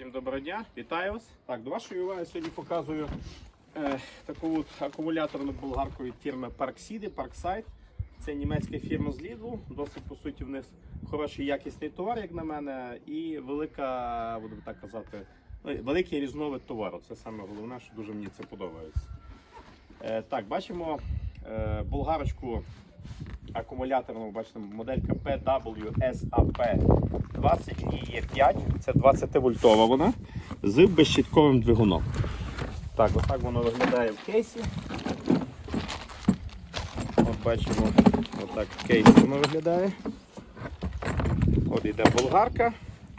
Всім доброго дня, вітаю вас. Так, до вашої уваги сьогодні показую е, таку от акумуляторну болгарку від фірми Parkside, Parkside. Це німецька фірма з Lidl. Досить по суті в них хороший якісний товар, як на мене, і велика, будемо так казати, ну, великий різновид товару. Це саме головне, що дуже мені це подобається. Е, так, бачимо е, болгарочку акумуляторну, бачите, моделька PWSAP 20 і є 5, це 20 вольтова вона з безщітковим двигуном. Так, отак воно виглядає в кейсі. От бачимо, отак в кейсі воно виглядає. От йде болгарка,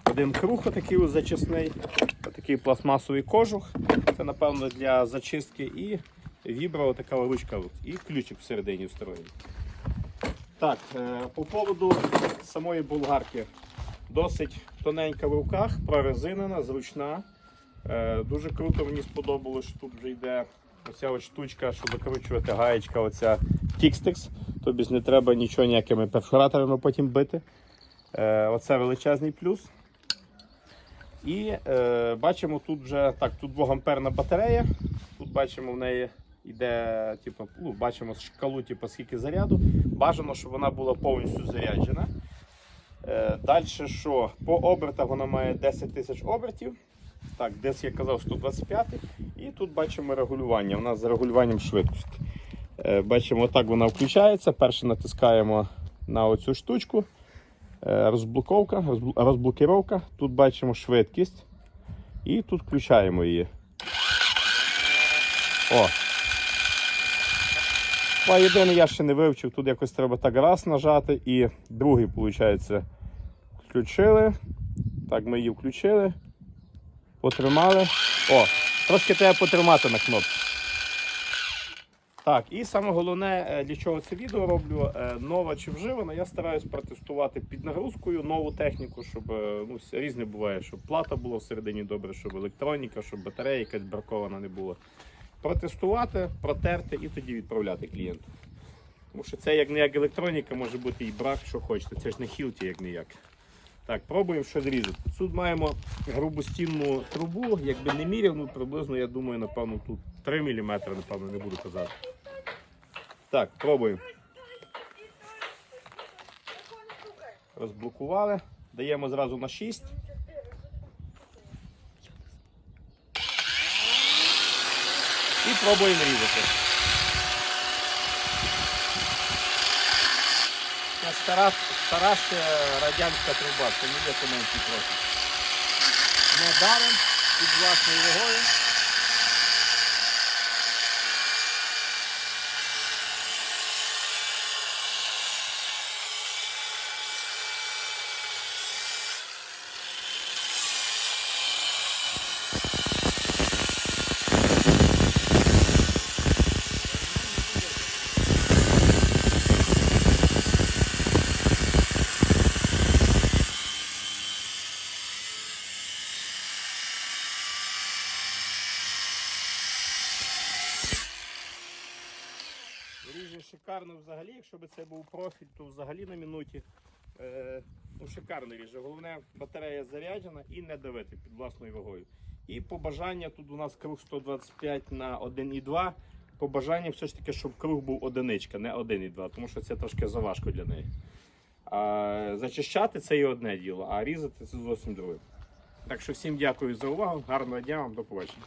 один круг отакий ось зачисний, отакий пластмасовий кожух. Це напевно для зачистки і вібра така ручка і ключик всередині встроєний. Так, е, по поводу самої болгарки. Досить тоненька в руках, прорезинена, зручна. Е, Дуже круто мені сподобалось, що тут вже йде оця от штучка, щоб закручувати гаєчка, оця Tixtex. Тобі не треба нічого ніякими перфораторами потім бити. Е, Оце величезний плюс. І бачимо тут вже так, тут 2 амперна батарея. Тут бачимо в неї йде, типу, ну, бачимо шкалу, типу, скільки заряду. Бажано, щоб вона була повністю заряджена. Е, Далі що? По обертах вона має 10 тисяч обертів. Так, десь я казав 125. І тут бачимо регулювання. У нас з регулюванням швидкості. Е, Бачимо, отак вона включається. Перше натискаємо на оцю штучку. Е, Розблоковка, розблокировка. Тут бачимо швидкість. І тут включаємо її. О, а єдине я ще не вивчив, тут якось треба так раз нажати і другий, виходить, включили. Так, ми її включили. Потримали. О, трошки треба потримати на кнопці. Так, і саме головне, е, для чого це відео роблю, е, нова чи вживана, я стараюсь протестувати під нагрузкою нову техніку, щоб е, ну, різне буває, щоб плата була всередині добре, щоб електроніка, щоб батарея якась бракована не була протестувати, протерти і тоді відправляти клієнту. Тому що це як не як електроніка, може бути і брак, що хочете. Це ж не хілті, як не як. Так, пробуємо що зрізати. Тут маємо грубу стінну трубу, якби не міряв, ну приблизно, я думаю, напевно, тут 3 мм, напевно, не буду казати. Так, пробуємо. Розблокували. Даємо зразу на 6. І пробуємо різати. Стара, стара ще радянська труба, не є тоненький трохи. Не даром під власною вагою. Ріже шикарно взагалі, якщо б це був профіль, то взагалі на минуті. Е, ну, шикарно ріже. Головне, батарея заряджена і не давити під власною вагою. І побажання тут у нас круг 125 на 1,2. Побажання все ж таки, щоб круг був одиничка, не 1,2, тому що це трошки заважко для неї. А, зачищати це і одне діло, а різати це зовсім друге. Так що всім дякую за увагу, гарного дня вам, до побачення.